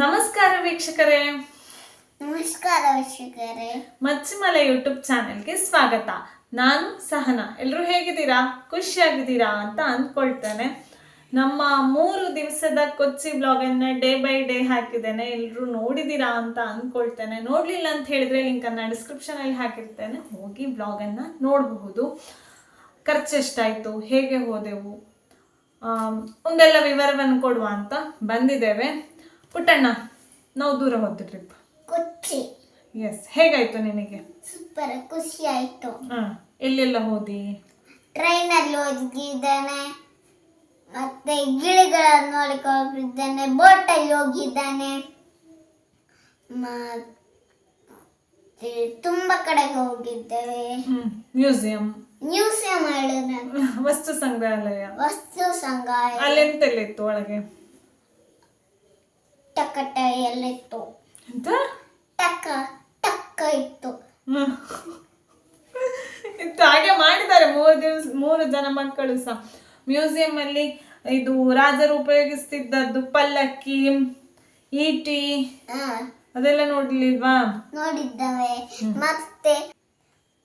ನಮಸ್ಕಾರ ವೀಕ್ಷಕರೇ. ನಮಸ್ಕಾರ ವೀಕ್ಷಕರೇ. ಮಚ್ಚಿಮಲೆ ಯೂಟ್ಯೂಬ್ ಚಾನೆಲ್ಗೆ ಸ್ವಾಗತ. ನಾನು ಸಹನಾ. ಎಲ್ಲರೂ ಹೇಗಿದ್ದೀರಾ? ಖುಷಿಯಾಗಿದ್ದೀರಾ ಅಂತ ಅಂದ್ಕೊಳ್ತೇನೆ. ನಮ್ಮ ಮೂರು ದಿವಸದ ಕೊಚ್ಚಿ ಬ್ಲಾಗನ್ನು ಡೇ ಬೈ ಡೇ ಹಾಕಿದ್ದೇನೆ. ಎಲ್ಲರೂ ನೋಡಿದ್ದೀರಾ ಅಂತ ಅಂದ್ಕೊಳ್ತೇನೆ. ನೋಡಲಿಲ್ಲ ಅಂತ ಹೇಳಿದ್ರೆ ಲಿಂಕನ್ನು ಡಿಸ್ಕ್ರಿಪ್ಷನಲ್ಲಿ ಹಾಕಿರ್ತೇನೆ. ಹೋಗಿ ಬ್ಲಾಗನ್ನು ನೋಡಬಹುದು. ಖರ್ಚು ಎಷ್ಟಾಯಿತು? ಹೇಗೆ ಹೋದೆವು? ಒಂದೆಲ್ಲ ವಿವರವನ್ನು ಕೊಡುವ ಅಂತ ಬಂದಿದ್ದೇವೆ. ಪುಟ್ಟಣ್ಣ ನಾವು ದೂರ ಹೋದ ಟ್ರಿಪ್ ಕೊಚ್ಚಿ. ಎಸ್ ಹೇಗಾಯ್ತು ನಿನಗೆ? ಸೂಪರ್ ಖುಷಿ ಆಯ್ತು. ಹಾ ಎಲ್ಲೆಲ್ಲ ಹೋದಿ? ಟ್ರೈನಲ್ಲಿ ಹೋಗಿದ್ದಾನೆ. ಮತ್ತೆ ಗಿಳಿಗಳನ್ನು ನೋಡಿಕೊಂಡಿದ್ದಾನೆ ಬೋಟಲ್ಲಿ ಹೋಗಿದ್ದಾನೆ. ಮತ್ತೆ ತುಂಬಾ ಕಡೆಗೆ ಹೋಗಿದ್ದೇವೆ. ಮ್ಯೂಸಿಯಂ ಮ್ಯೂಸಿಯಂ ಹೇಳಿದ್ರೆ ವಸ್ತು ಸಂಗ್ರಹಾಲಯ. ವಸ್ತು ಸಂಗ್ರಹಾಲಯ. ಅಲ್ಲೆಂತೆಲ್ಲ ಇತ್ತು ಒಳಗೆ? ಟಕಟ ಎಲ್ಲ ಇತ್ತು ಎಂತ? ಟಕ ಟಕ್ಕ ಇತ್ತು. ಹ್ಮ್. ಇತ್ತು ಹಾಗೆ ಮಾಡಿದ್ದಾರೆ ಮೂರು ದಿವಸ ಮೂರು ಜನ ಮಕ್ಕಳು ಸಹ. ಮ್ಯೂಸಿಯಂ ಅಲ್ಲಿ ಇದು ರಾಜರು ಉಪಯೋಗಿಸ್ತಿದ್ದದ್ದು ಪಲ್ಲಕ್ಕಿ ಈಟಿ ಹಾ. ಅದೆಲ್ಲ ನೋಡ್ಲಿಲ್ವಾ? ನೋಡಿದ್ದಾವೆ. ಮತ್ತೆ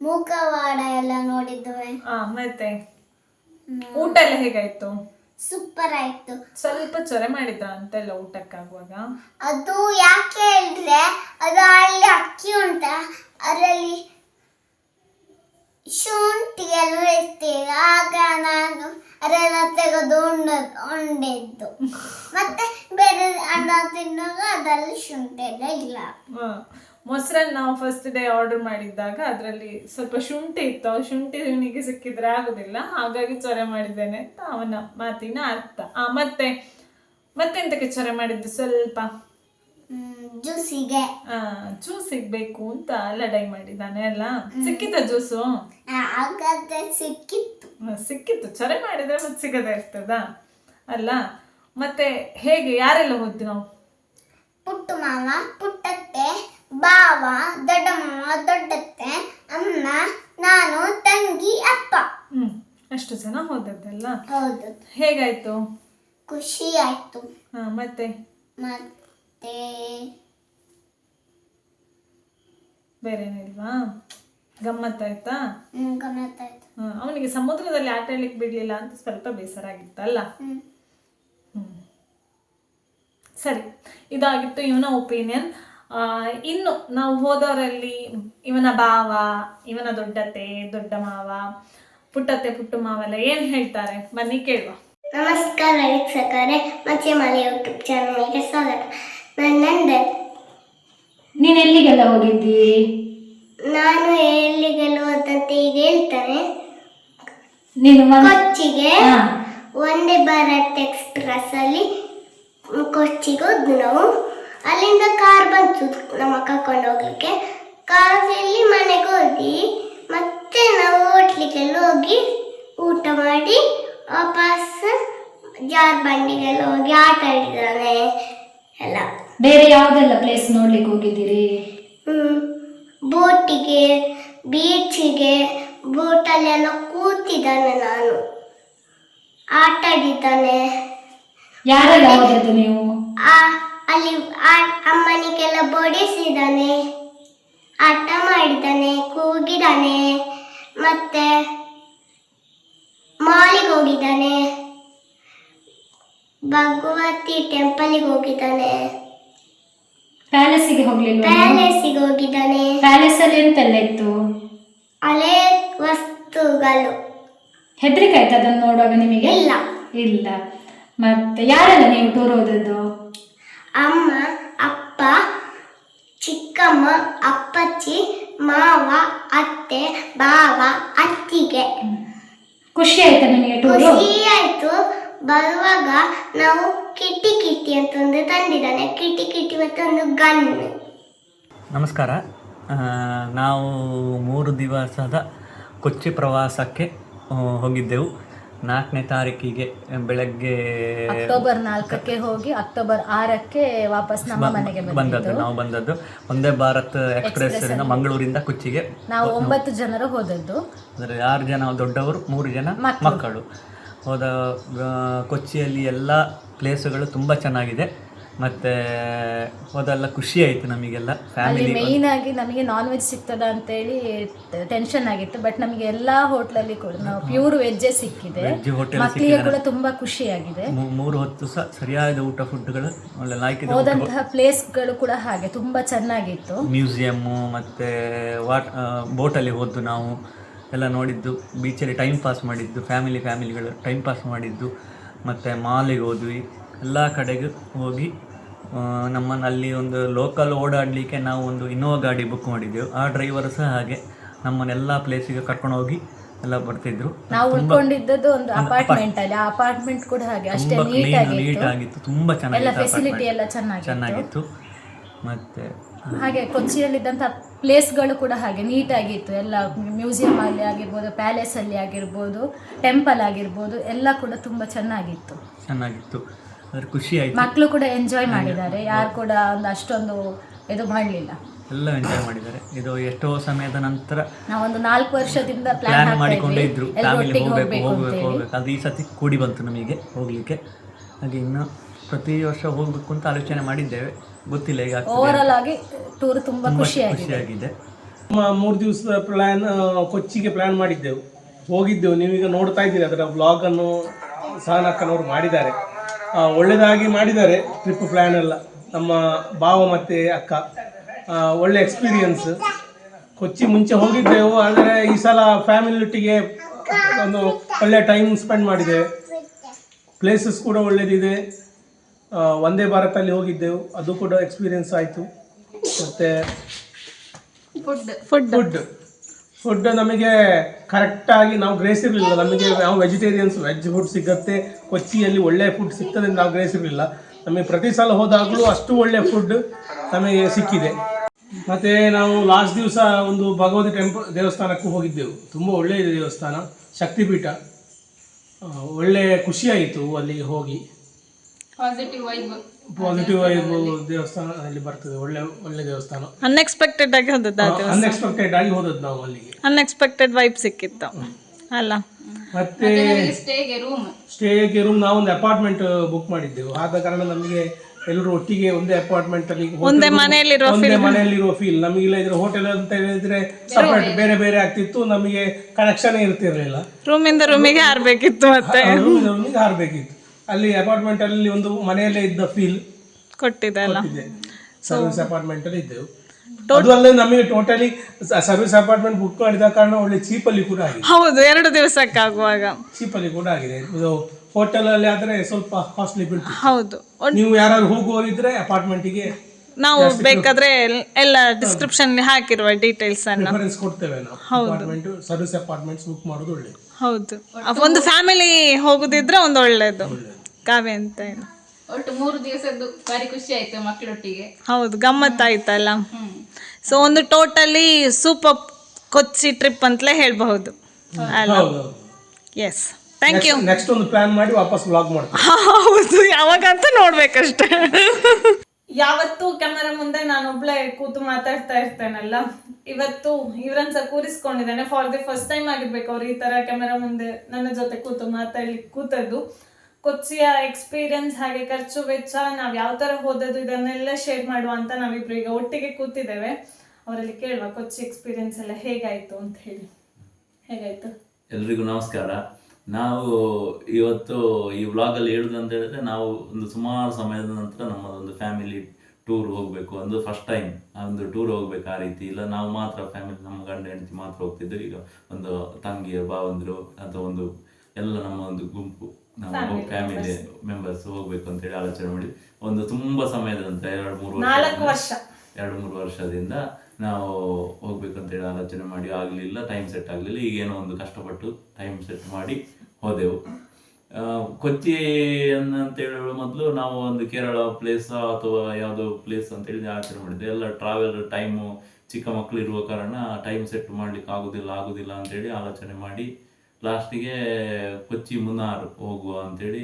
ಮೂಕವಾಡ ಎಲ್ಲ ನೋಡಿದ್ದೇವೆ. ಆ ಮತ್ತೆ ಊಟ ಎಲ್ಲ ಹೇಗಾಯ್ತು? ಸೂಪರ್ ಆಯ್ತು. ಸ್ವಲ್ಪ ಚೊರೆ ಮಾಡಿದ್ರ ಅಂತೆಲ್ಲ ಊಟಕ್ಕಾಗುವಾಗ? ಅದು ಯಾಕೆ ಹೇಳಿದ್ರೆ ಅದು ಅಲ್ಲಿ ಅಕ್ಕಿ ಉಂಟ ಅದರಲ್ಲಿ ಶುಂಠಿ ಎಲ್ಲ ಇರ್ತೀವಿ ಆಗ ನಾನು ಅದೆಲ್ಲ ತೆಗೆದು ಉಂಡ ಉಂಡಿದ್ದು. ಮತ್ತೆ ಬೇರೆ ಅನ್ನ ತಿನ್ನುವಾಗ ಅದರಲ್ಲಿ ಶುಂಠಿ ಎಲ್ಲ ಇಲ್ಲ. ಮೊಸರನ್ನ ನಾವು ಫಸ್ಟ್ ಡೇ ಆರ್ಡರ್ ಮಾಡಿದ್ದಾಗ ಅದರಲ್ಲಿ ಸ್ವಲ್ಪ ಶುಂಠಿ ಇತ್ತು. ಆ ಶುಂಠಿ ಇವನಿಗೆ ಸಿಕ್ಕಿದ್ರೆ ಆಗೋದಿಲ್ಲ. ಹಾಗಾಗಿ ಚೊರೆ ಮಾಡಿದ್ದೇನೆ ಅಂತ ಅವನ ಮಾತಿನ ಅರ್ಥ. ಆ ಮತ್ತೆ ಮತ್ತೆಂತಕ್ಕೆ ಚೊರೆ ಮಾಡಿದ್ದು? ಸ್ವಲ್ಪ. ಜ್ಯೂಸಿಗೆ. ಆ ಜ್ಯೂಸ್ ಸಿಗ್ಬೇಕು ಅಂತ ಲಡೈ ಮಾಡಿದ್ದಾನೆ ಅಲ್ಲ? ಸಿಕ್ಕಿತ ಜ್ಯೂಸು? ಸಿಕ್ಕಿತ್ತು. ಸಿಕ್ಕಿತ್ತು. ಚೊರೆ ಮಾಡಿದ್ರೆ ಮತ್ತೆ ಸಿಗದೇ ಇರ್ತದ? ಅಲ್ಲ ಮತ್ತೆ ಹೇಗೆ ಯಾರೆಲ್ಲ ಹೋದ್ವಿ ನಾವು ಪುಟ್ಟು ಮಾವ ಪುಟ್ಟತ್ತೆ. ಬಾವ ದೊಡ್ಡಮ್ಮ ದೊಡ್ಡತ್ತೆ ಅಮ್ಮ ನಾನು ತಂಗಿ ಅಪ್ಪ. ಹ್ಮ್ ಅಷ್ಟು ಜನ ಹೋದದ್ದಲ್ಲ? ಹೌದು. ಹೇಗಾಯ್ತು? ಖುಷಿ ಆಯ್ತು. ಹಾ ಮತ್ತೆ? ಮತ್ತೆ? ಬೇರೆನಿಲ್ವಾ? ಗಮ್ಮತ್ತಾಯ್ತಾ ಹ್ಮ್ ಹಾ, ಅವನಿಗೆ ಸಮುದ್ರದಲ್ಲಿ ಆಟ ಆಡ್ಲಿಕ್ಕೆ ಬಿಡ್ಲಿಲ್ಲ ಅಂತ ಸ್ವಲ್ಪ ಬೇಸರ ಆಗಿತ್ತಲ್ಲ? ಹ್ಮ್. ಹ್ಮ್. ಸರಿ ಇದಾಗಿತ್ತು ಇವನ ಒಪಿನಿಯನ್. ಇನ್ನು ನಾವು ಹೋದವರಲ್ಲಿ ಇವನ ಭಾವ ಇವನ ದೊಡ್ಡತೆ ದೊಡ್ಡ ಮಾವ ಪುಟ್ಟತ್ತೆ ಪುಟ್ಟು ಮಾವೆಲ್ಲ ಏನ್ ಹೇಳ್ತಾರೆ? ಬನ್ನಿ ಕೇಳುವ. ನಮಸ್ಕಾರ ವೀಕ್ಷಕರೇ ಮತ್ತೆ ಮಲೆ ಯೂಟ್ಯೂಬ್ ಚಾನಲ್ಗೆ ಸ್ವಾಗತ. ನಾನು ನಂದನ್ ನೀನ್ ಎಲ್ಲಿಗೆಲ್ಲ ಹೋಗಿದ್ದಿ? ನಾನು ಎಲ್ಲಿಗೆಲ್ಲ ಹೋದಂತ ಈಗ ಹೇಳ್ತಾನೆ. ನೀನು ಮನ್- ಕೊಚ್ಚಿಗೆ. ಹಾ. ಒಂದೇ ಭಾರತ್ ಎಕ್ಸ್ಪ್ರೆಸ್ ಅಲ್ಲಿ ಕೊಚ್ಚಿಗೆ ಹೋದ್ವಿ ನಾವು. ಅಲ್ಲಿಂದ ಕಾರ್ ಬಂತು ನಮ್ಮ ಕರ್ಕೊಂಡು ಹೋಗ್ಲಿಕ್ಕೆ. ಕಾರಲ್ಲಿ ಮನೆಗೆ ಹೋಗಿ ಮತ್ತೆ ನಾವು ಹೋಟ್ಲಿಗೆಲ್ಲ ಹೋಗಿ ಊಟ ಮಾಡಿ ವಾಪಸ್ ಜಾರ್ ಬಂಡಿಗೆಲ್ಲ ಹೋಗಿ ಆಟ ಆಡಿದ್ದಾನೆ ಎಲ್ಲ. ಬೇರೆ ಯಾವ್ದೆಲ್ಲ ಪ್ಲೇಸ್ ನೋಡ್ಲಿಕ್ಕೆ ಹೋಗಿದ್ದೀರಿ? ಹ್ಮ್. ಬೋಟಿಗೆ ಬೀಚಿಗೆ ಬೋಟಲ್ಲೆಲ್ಲ ಕೂತಿದ್ದಾನೆ ನಾನು. ಆಟ ಆಡಿದ್ದಾನೆ ಯಾರೆಲ್ಲ ಹೋಗಿದ್ದು ನೀವು? ಆ ಅಲ್ಲಿ ಅಮ್ಮನಿಗೆಲ್ಲ ಬಡಿಸಿದ್ದಾನೆ ಆಟ ಮಾಡಿದ್ದಾನೆ ಕೂಗಿದ್ದಾನೆ ಮತ್ತೆ ಮಾಲಿಗೆ ಹೋಗಿದ್ದಾನೆ. ಭಗವತಿ ಟೆಂಪಲ್ಗೆ ಹೋಗಿದ್ದಾನೆ. ಪ್ಯಾಲೇಸಿಗೆ ಹೋಗ್ಲಿಲ್ಲ ಪ್ಯಾಲೇಸಿಗೆ ಹೋಗಿದ್ದಾನೆ. ಪ್ಯಾಲೇಸ್ ಅಲ್ಲಿ ಎಂತೆಲ್ಲ ಇತ್ತು? ಹಳೆ ವಸ್ತುಗಳು. ಹೆದರಿಕೆ ಆಯ್ತು ಅದನ್ನು ನೋಡುವಾಗ ನಿಮಗೆ? ಇಲ್ಲ. ಇಲ್ಲ. ಮತ್ತೆ ಯಾರೆಲ್ಲ ನೀವು ಟೂರ್ ಹೋದದ್ದು? ಅಮ್ಮ ಅಪ್ಪ ಚಿಕ್ಕಮ್ಮ ಅಪ್ಪಚ್ಚಿ ಮಾವ ಅತ್ತೆ ಬಾವ ಅತ್ತಿಗೆ. ಖುಷಿ ಆಯ್ತಾ ನಿಮಗೆ ಟೂರು? ಖುಷಿ ಆಯ್ತು. ಬರುವಾಗ ನಾವು ಕಿಟಿ ಕಿಟಿ ಅಂತ ಒಂದು ತಂದಿದ್ದಾನೆ. ಕಿಟಿ ಕಿಟಿ ಮತ್ತೊಂದು ಒಂದು ಗನ್ ನಮಸ್ಕಾರ. ಆ, ನಾವು ಮೂರು ದಿವಸದ ಕೊಚ್ಚಿ ಪ್ರವಾಸಕ್ಕೆ ಆ, ಹೋಗಿದ್ದೆವು. ನಾಲ್ಕನೇ ತಾರೀಕಿಗೆ ಬೆಳಗ್ಗೆ ಅಕ್ಟೋಬರ್ ನಾಲ್ಕಕ್ಕೆ ಹೋಗಿ ಅಕ್ಟೋಬರ್ ಆರಕ್ಕೆ ವಾಪಸ್ ನಮ್ಮ ಮನೆಗೆ ಬಂದದ್ದು. ನಾವು ಬಂದದ್ದು. ಒಂದೇ ಭಾರತ್ ಎಕ್ಸ್ಪ್ರೆಸ್ ಮಂಗಳೂರಿಂದ ಕೊಚ್ಚಿಗೆ. ನಾವು ಒಂಬತ್ತು ಜನರು ಹೋದದ್ದು. ಅಂದ್ರೆ ಆರು ಜನ ದೊಡ್ಡವರು ಮೂರು ಜನ ಮಕ್ಕಳು. ಹೋದ ಕೊಚ್ಚಿಯಲ್ಲಿ ಎಲ್ಲ ಪ್ಲೇಸುಗಳು ತುಂಬ ಚೆನ್ನಾಗಿದೆ. ಮತ್ತೆ ಹೋದೆಲ್ಲ ಖುಷಿ ಆಯಿತು ನಮಗೆಲ್ಲ ಅಲ್ಲಿ ಫ್ಯಾಮಿಲಿ ಮೇಯ್ನ್ ಆಗಿ ನಮಗೆ ನಾನ್ ವೆಜ್ ಸಿಗ್ತದ ಅಂತೇಳಿ ಟೆನ್ಷನ್ ಆಗಿತ್ತು ಬಟ್ ನಮಗೆ ಎಲ್ಲಾ ಹೋಟ್ಲಲ್ಲಿ ಕೂಡ ನಾವು ಪ್ಯೂರ್ ವೆಜ್ಜೇ ಸಿಕ್ಕಿದೆ. ವೆಜ್ ಹೋಟೆಲ್ ಮಕ್ಕಳಿಗೆ ಕೂಡ ತುಂಬಾ ಖುಷಿಯಾಗಿದೆ ಮೂರು ಹೊತ್ತು ಸಹ ಸರಿಯಾದ ಊಟ ಫುಡ್ಗಳು ಒಳ್ಳೆ ಲಾಯ್ಕಿದ ಹೋದಂತಹ ಪ್ಲೇಸ್ಗಳು ಕೂಡ ಹಾಗೆ ತುಂಬಾ ಚೆನ್ನಾಗಿತ್ತು. ಮ್ಯೂಸಿಯಮ್ಮು ಮತ್ತೆ ವಾಟ್ ಬೋಟಲ್ಲಿ ಹೋದ್ದು ನಾವು ಎಲ್ಲ ನೋಡಿದ್ದು. ಬೀಚಲ್ಲಿ ಟೈಮ್ ಪಾಸ್ ಮಾಡಿದ್ದು ಫ್ಯಾಮಿಲಿ ಫ್ಯಾಮಿಲಿಗಳು ಟೈಮ್ ಪಾಸ್ ಮಾಡಿದ್ದು. ಮತ್ತು ಮಾಲಿಗೆ ಹೋದ್ವಿ. ಎಲ್ಲ ಕಡೆಗೂ ಹೋಗಿ ನಮ್ಮನ್ನಲ್ಲಿ ನಮ್ಮನ್ನು ಅಲ್ಲಿ ಒಂದು ಲೋಕಲ್ ಓಡಾಡಲಿಕ್ಕೆ ನಾವು ಒಂದು ಇನ್ನೋವಾ ಗಾಡಿ ಬುಕ್ ಮಾಡಿದ್ದೆವು. ಆ ಡ್ರೈವರ್ ಸಹ ಹಾಗೆ ನಮ್ಮನ್ನೆಲ್ಲ ಪ್ಲೇಸಿಗೆ ಕರ್ಕೊಂಡು ಹೋಗಿ ಎಲ್ಲ ಬರ್ತಿದ್ರು. ನಾವು ಉಳ್ಕೊಂಡಿದ್ದದ್ದು ಒಂದು ಅಪಾರ್ಟ್ಮೆಂಟ್ ಅಲ್ಲಿ. ಆ ಅಪಾರ್ಟ್ಮೆಂಟ್ ಕೂಡ ಹಾಗೆ ಅಷ್ಟೇ ನೀಟ್ ಆಗಿತ್ತು. ತುಂಬ ಎಲ್ಲ ಚೆನ್ನಾಗಿತ್ತು ಫೆಸಿಲಿಟಿ. ಎಲ್ಲ ಚೆನ್ನಾಗಿತ್ತು. ಚೆನ್ನಾಗಿತ್ತು. ಮತ್ತೆ ಹಾಗೆ ಕೊಚ್ಚಿಯಲ್ಲಿದ್ದಂಥ ಪ್ಲೇಸ್ಗಳು ಕೂಡ ಹಾಗೆ ನೀಟಾಗಿತ್ತು ಎಲ್ಲ ಮ್ಯೂಸಿಯಂ ಅಲ್ಲಿ ಆಗಿರ್ಬೋದು ಪ್ಯಾಲೇಸ್ ಅಲ್ಲಿ ಆಗಿರ್ಬೋದು ಟೆಂಪಲ್ ಆಗಿರ್ಬೋದು ಎಲ್ಲ ಕೂಡ ತುಂಬಾ ಚೆನ್ನಾಗಿತ್ತು. ಚೆನ್ನಾಗಿತ್ತು. ಖುಷಿ ಆಯ್ತು. ಮಕ್ಕಳು ಕೂಡ ಎಂಜಾಯ್ ಮಾಡಿದ್ದಾರೆ. ಯಾರು ಕೂಡ ಒಂದು ಅಷ್ಟೊಂದು ಇದು ಮಾಡಲಿಲ್ಲ. ಎಲ್ಲ ಎಂಜಾಯ್ ಮಾಡಿದ್ದಾರೆ. ಇದು ಎಷ್ಟೋ ಸಮಯದ ನಂತರ ನಾವೊಂದು ನಾಲ್ಕು ವರ್ಷದಿಂದ ಪ್ಲಾನ್ ಪ್ಲಾನ್ ಮಾಡಿಕೊಂಡೇ ಇದ್ರು. ಫ್ಯಾಮಿಲಿ ಹೋಗ್ಬೇಕು ಹೋಗ್ಬೇಕು ಹೋಗ್ಬೇಕು ಅದು ಈ ಸತಿ ಕೂಡಿ ಬಂತು ನಮಗೆ ಹೋಗ್ಲಿಕ್ಕೆ. ಹಾಗೆ ಇನ್ನು ಪ್ರತಿ ವರ್ಷ ಹೋಗ್ಬೇಕು ಅಂತ ಆಲೋಚನೆ ಮಾಡಿದ್ದೇವೆ. ಗೊತ್ತಿಲ್ಲ ಈಗ ಓವರಾಲ್ ಆಗಿ ಟೂರ್ ತುಂಬಾ ಖುಷಿಯಾಗಿದೆ. ನಮ್ಮ ಮೂರು ದಿವಸದ ಪ್ಲ್ಯಾನ್ ಕೊಚ್ಚಿಗೆ ಪ್ಲಾನ್ ಮಾಡಿದ್ದೆವು. ಹೋಗಿದ್ದೆವು. ನೀವೀಗ ನೋಡ್ತಾ ಇದ್ದೀರಿ ಅದರ ಬ್ಲಾಗನ್ನು ಸಹನಕ್ಕನವರು ಮಾಡಿದ್ದಾರೆ. ಒಳ್ಳೆಯದಾಗಿ ಮಾಡಿದ್ದಾರೆ ಟ್ರಿಪ್ ಪ್ಲ್ಯಾನ್ ಎಲ್ಲ. ನಮ್ಮ ಭಾವ ಮತ್ತು ಅಕ್ಕ. ಒಳ್ಳೆ ಎಕ್ಸ್ಪೀರಿಯನ್ಸ್ ಕೊಚ್ಚಿ ಮುಂಚೆ ಹೋಗಿದ್ದೆವು ಆದರೆ ಈ ಸಲ ಫ್ಯಾಮಿಲಿ ಒಟ್ಟಿಗೆ ಒಂದು ಒಳ್ಳೆ ಟೈಮ್ ಸ್ಪೆಂಡ್ ಮಾಡಿದ್ದೇವೆ ಪ್ಲೇಸಸ್ ಕೂಡ ಒಳ್ಳೆಯದಿದೆ ಒಂದೇ ಭಾರತಲ್ಲಿ ಹೋಗಿದ್ದೆವು ಅದು ಕೂಡ ಎಕ್ಸ್ಪೀರಿಯನ್ಸ್ ಆಯಿತು. ಮತ್ತು ಫುಡ್ ಫುಡ್ ಫುಡ್ ನಮಗೆ ಕರೆಕ್ಟಾಗಿ ನಾವು ಗ್ರಹಿಸಿರಲಿಲ್ಲ ನಮಗೆ ನಾವು ವೆಜಿಟೇರಿಯನ್ಸ್ ವೆಜ್ ಫುಡ್ ಸಿಗುತ್ತೆ. ಕೊಚ್ಚಿಯಲ್ಲಿ ಒಳ್ಳೆಯ ಫುಡ್ ಸಿಗ್ತದೆ ಅಂತ ನಾವು ಗ್ರಹಿಸಿರಲಿಲ್ಲ ನಮಗೆ ಪ್ರತಿ ಸಲ ಹೋದಾಗಲೂ ಅಷ್ಟು ಒಳ್ಳೆಯ ಫುಡ್ ನಮಗೆ ಸಿಕ್ಕಿದೆ. ಮತ್ತು ನಾವು ಲಾಸ್ಟ್ ದಿವಸ ಒಂದು ಭಗವತಿ ಟೆಂಪಲ್ ದೇವಸ್ಥಾನಕ್ಕೂ ಹೋಗಿದ್ದೆವು. ತುಂಬ ಒಳ್ಳೆಯ ದೇವಸ್ಥಾನ. ಶಕ್ತಿಪೀಠ. ಒಳ್ಳೆಯ ಒಳ್ಳೆ ಖುಷಿಯಾಯಿತು ಅಲ್ಲಿಗೆ ಹೋಗಿ. ಪಾಸಿಟಿವ್ ವೈಬ್ ದೇವಸ್ಥಾನದಲ್ಲಿ ಬರ್ತದೆ ಒಳ್ಳೆ ಒಳ್ಳೆ ದೇವಸ್ಥಾನ. ಅನ್ಎಕ್ಸ್ಪೆಕ್ಟೆಡ್ ಆಗಿ ಹೋದದ್ದು ಅನ್ಎಕ್ಸ್ಪೆಕ್ಟೆಡ್ ಆಗಿ ಹೋದದ್ದು ನಾವು ಅಲ್ಲಿಗೆ. ಅನ್ಎಕ್ಸ್ಪೆಕ್ಟೆಡ್ ವೈಬ್ ಸಿಕ್ಕಿತ್ತು. ಅಲ್ಲ. ಮತ್ತೆ ಸ್ಟೇಗೆ ರೂಮ್ ನಾವೊಂದು ಅಪಾರ್ಟ್ಮೆಂಟ್ ಬುಕ್ ಮಾಡಿದ್ದೆವು. ಆದ ಕಾರಣ ನಮಗೆ ಎಲ್ಲರೂ ಒಟ್ಟಿಗೆ ಒಂದೇ ಅಪಾರ್ಟ್ಮೆಂಟ್ ಅಲ್ಲಿ ಒಂದೇ ಮನೆಯಲ್ಲಿರೋ ಮನೆಯಲ್ಲಿರುವ ಒಂದೇ ಮನೆಯಲ್ಲಿರುವ ಫೀಲ್ ನಮಗೆ ಇಲ್ಲ ಇದ್ರೆ ಹೋಟೆಲ್ ಅಂತ ಹೇಳಿದ್ರೆ ಸಪರೇಟ್ ಬೇರೆ ಬೇರೆ ಆಗ್ತಿತ್ತು. ನಮಗೆ ಕನೆಕ್ಷನ್ ಇರ್ತಿರ್ಲಿಲ್ಲ. ರೂಮಿಂದ ರೂಮಿಗೆ ಹಾರ್ಬೇಕಿತ್ತು ಮತ್ತೆ. ರೂಮಿಗೆ ಹಾರಬೇಕಿತ್ತು. ಅಲ್ಲಿ ಅಪಾರ್ಟ್ಮೆಂಟ್ ಅಲ್ಲಿ ಒಂದು ಮನೆಯಲ್ಲೇ ಇದ್ದ ಫೀಲ್ ಕೊಟ್ಟಿದೆ ಅಲ್ಲ. ಸರ್ವಿಸ್ ಅಪಾರ್ಟ್ಮೆಂಟ್ ಅಲ್ಲಿ ಇದ್ದೆವು. ಅದು ನಮಗೆ ಟೋಟಲಿ ಸರ್ವಿಸ್ ಅಪಾರ್ಟ್ಮೆಂಟ್ ಬುಕ್ ಮಾಡಿದ ಕಾರಣ ಒಳ್ಳೆ ಚೀಪಲ್ಲಿ ಕೂಡ ಆಗಿದೆ. ಹೌದು ಎರಡು ದಿವಸಕ್ಕಾಗುವಾಗ. ಚೀಪಲ್ಲಿ ಕೂಡ ಆಗಿದೆ. ಇದು ಹೋಟೆಲ್ ಅಲ್ಲಿ ಆದ್ರೆ ಸ್ವಲ್ಪ ಕಾಸ್ಟ್ಲಿ ಬೀಳ್ತಿತ್ತು ಹೌದು. ನೀವು ಯಾರಾದ್ರು ಹೋಗುವವರಿದ್ರೆ ಅಪಾರ್ಟ್ಮೆಂಟಿಗೆ ನಾವು ಬೇಕಾದ್ರೆ ಎಲ್- ಎಲ್ಲ ಡಿಸ್ಕ್ರಿಪ್ಷನ್ ಹಾಕಿರುವ ಡೀಟೇಲ್ಸ್ ಅನ್ನು. ಕೊಡ್ತೇವೆ ನಾವು. ಅಪಾರ್ಟ್ಮೆಂಟ್ ಸರ್ವಿಸ್ ಅಪಾರ್ಟ್ಮೆಂಟ್ಸ್ ಬುಕ್ ಮಾಡೋದು ಒಳ್ಳೇದು. ಹೌದು. ಒಂದು ಫ್ಯಾಮಿಲಿ ಹೋಗುದಿದ್ರೆ ಒಂದು ಒಳ್ಳೇದು. ಕಾವ್ಯ ಅಂತ ಏನು. ಒಟ್ಟು ಮೂರು ದಿವಸದ್ದು ಭಾರಿ ಖುಷಿ ಆಯ್ತು ಮಕ್ಕಳೊಟ್ಟಿಗೆ ಹೌದು ಗಮ್ಮತ್ತಾಯ್ತಲ್ಲ ಸೊ ಒಂದು ಟೋಟಲಿ ಸೂಪರ್ ಕೊಚ್ಚಿ ಟ್ರಿಪ್ ಅಂತಲೇ ಹೇಳ್ಬಹುದು. ಅಲ್ಲ. ಎಸ್ ಥ್ಯಾಂಕ್ ಯು ನೆಕ್ಸ್ಟ್ ಒಂದು ಪ್ಲಾನ್ ಮಾಡಿ ವಾಪಸ್ ಬ್ಲಾಗ್ ಮಾಡ್ತೀವಿ. ಹೌದು ಯಾವಾಗಂತ ನೋಡ್ಬೇಕಷ್ಟೇ. ಯಾವತ್ತು ಕ್ಯಾಮರಾ ಮುಂದೆ ನಾನೊಬ್ಳೆ ಕೂತು ಮಾತಾಡ್ತಾ ಇರ್ತೇನಲ್ಲ, ಇವತ್ತು ಇವ್ರನ್ಸ ಕೂರಿಸ್ಕೊಂಡಿದ್ದೇನೆ. ಫಾರ್ ದಿ ಫಸ್ಟ್ ಟೈಮ್ ಆಗಿರ್ಬೇಕು ಅವ್ರು ಈ ತರ ಕ್ಯಾಮರಾ ಮುಂದೆ ನನ್ನ ಜೊತೆ ಕೂತು ಮಾತಾಡ್ಲಿಕ್ಕೆ ಕೂತದ್ದು. ಕೊಚ್ಚಿಯ ಎಕ್ಸ್ಪೀರಿಯನ್ಸ್ ಹಾಗೆ ಖರ್ಚು ವೆಚ್ಚ, ನಾವ್ ಯಾವ ತರ ಹೋದದ್ದು, ಇದನ್ನೆಲ್ಲ ಶೇರ್ ಮಾಡುವ ಅಂತ ನಾವಿಬ್ರು ಈಗ ಒಟ್ಟಿಗೆ ಕೂತಿದ್ದೇವೆ. ಅವರಲ್ಲಿ ಕೇಳುವ ಕೊಚ್ಚಿ ಎಕ್ಸ್ಪೀರಿಯನ್ಸ್ ಎಲ್ಲ ಹೇಗಾಯ್ತು ಅಂತ ಹೇಳಿ. ಹೇಗಾಯ್ತು? ಎಲ್ರಿಗೂ ನಮಸ್ಕಾರ. ನಾವು ಇವತ್ತು ಈ ವ್ಲಾಗಲ್ಲಿ ಹೇಳುದು ಅಂತ ಹೇಳಿದ್ರೆ ನಾವು ಒಂದು ಸುಮಾರು ಸಮಯದ ನಂತರ ನಮ್ಮದೊಂದು ಫ್ಯಾಮಿಲಿ ಟೂರ್ ಹೋಗಬೇಕು. ಅಂದ್ರೆ ಫಸ್ಟ್ ಟೈಮ್ ಒಂದು ಟೂರ್ ಹೋಗ್ಬೇಕು ಆ ರೀತಿ. ಇಲ್ಲ ನಾವು ಮಾತ್ರ ಫ್ಯಾಮಿಲಿ ನಮ್ಮ ಗಂಡ ಹೆಂಡತಿ ಮಾತ್ರ ಹೋಗ್ತಿದ್ರು ಈಗ ಒಂದು ತಂಗಿಯ ಭಾವಂದಿರು ಅಥವಾ ಒಂದು ಎಲ್ಲ ನಮ್ಮ ಒಂದು ಗುಂಪು ನಮ್ಮ ಫ್ಯಾಮಿಲಿ ಮೆಂಬರ್ಸ್ ಹೋಗ್ಬೇಕು ಅಂತ ಹೇಳಿ ಆಲೋಚನೆ ಮಾಡಿ. ಒಂದು ತುಂಬಾ ಸಮಯದ ನಂತರ ಎರಡು ಮೂರು ವರ್ಷ. ಎರಡು ಮೂರು ವರ್ಷದಿಂದ ನಾವು ಹೋಗ್ಬೇಕಂತ ಹೇಳಿ ಆಲೋಚನೆ ಮಾಡಿ, ಆಗಲಿಲ್ಲ ಟೈಮ್ ಸೆಟ್ ಆಗಲಿಲ್ಲ ಈಗೇನೋ ಒಂದು ಕಷ್ಟಪಟ್ಟು ಟೈಮ್ ಸೆಟ್ ಮಾಡಿ ಹೋದೆವು. ಕೊಚ್ಚಿ ಅಂತ ಹೇಳುವ ಮೊದಲು ನಾವು ಒಂದು ಕೇರಳ ಪ್ಲೇಸ್ ಅಥವಾ ಯಾವುದೋ ಪ್ಲೇಸ್ ಅಂತ ಹೇಳಿ ಆಲೋಚನೆ ಮಾಡಿದ್ದೆ ಎಲ್ಲ ಟ್ರಾವೆಲ್ ಟೈಮು ಚಿಕ್ಕ ಮಕ್ಕಳು ಇರುವ ಕಾರಣ ಟೈಮ್ ಸೆಟ್ ಮಾಡ್ಲಿಕ್ಕೆ ಆಗುದಿಲ್ಲ ಆಗುದಿಲ್ಲ ಅಂತೇಳಿ ಆಲೋಚನೆ ಮಾಡಿ ಲಾಸ್ಟಿಗೆ ಕೊಚ್ಚಿ ಮುನ್ನಾರ್ ಹೋಗುವ ಅಂತೇಳಿ